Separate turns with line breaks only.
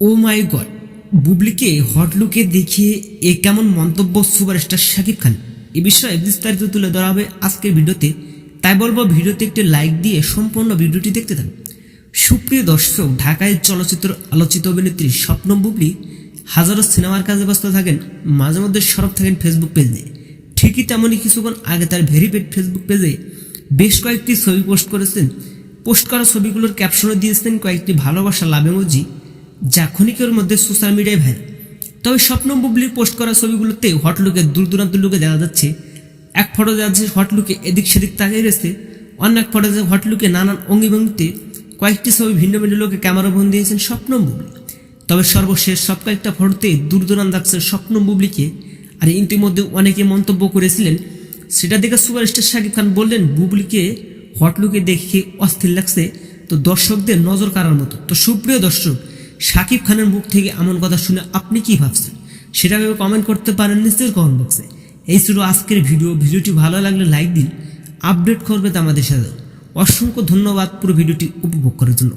ও মাই god বুবলিকে hot লুকে দেখিয়ে এ কেমন মন্তব্য সুপারস্টার শাকিব খান? এ বিষয়ে বিস্তারিত তুলে ধরা হবে আজকের ভিডিওতে। তাই বলব, ভিডিওতে একটি লাইক দিয়ে সম্পূর্ণ ভিডিওটি দেখতে থাকুন। সুপ্রিয় দর্শক, ঢাকায় চলচ্চিত্র আলোচিত অভিনেত্রী স্বপ্ন বুবলি হাজারো সিনেমার কাজে ব্যস্ত থাকেন, মাঝে মধ্যে সরব থাকেন ফেসবুক পেজে ঠিকই তেমনই কিছুক্ষণ আগে তার ভেরিফাইড ফেসবুক পেজে বেশ কয়েকটি ছবি পোস্ট করেছেন। পোস্ট করা ছবিগুলোর ক্যাপশনও দিয়েছেন, কয়েকটি ভালোবাসা লাভ emoji যা ক্ষণিকের মধ্যে সোশ্যাল মিডিয়ায় ভাইরাল তবে স্বপ্ন বুবলির পোস্ট করা ছবিগুলোতে হট লুকে দূর দূরান্ত লুকে দেখা যাচ্ছে। এক ফটো দেখা যাচ্ছে হট লুকে এদিক সেদিক তাকিয়ে রয়েছে। অন্য এক ফটো হট লুকে নানান অঙ্গিভঙ্গিতে কয়েকটি ছবি ভিন্ন ভিন্ন লোকে ক্যামেরা বন্ধ দিয়েছেন স্বপ্ন বুবলি। তবে সর্বশেষ সব কয়েকটা ফটোতে দূর দূরান্ত লাগছে স্বপ্ন বুবলিকে। আর ইতিমধ্যে অনেকে মন্তব্য করেছিলেন, সেটা দেখে সুপারস্টার শাকিব খান বললেন, বুবলিকে হট লুকে দেখে অস্থির লাগছে। তো দর্শকদের নজর কাড়ার মতো। তো সুপ্রিয় দর্শক শাকিব খানের মুখ থেকে এমন কথা শুনে আপনি কি ভাবছেন? সেটা ভেবে কমেন্ট করতে পারেন নিশ্চয়ই কমেন্ট বক্সে এই ছিল আজকের ভিডিও ভিডিওটি ভালো লাগলে লাইক দিন আপডেট করবে আমাদের সাথে। অসংখ্য ধন্যবাদ পুরো ভিডিওটি উপভোগ করার জন্য।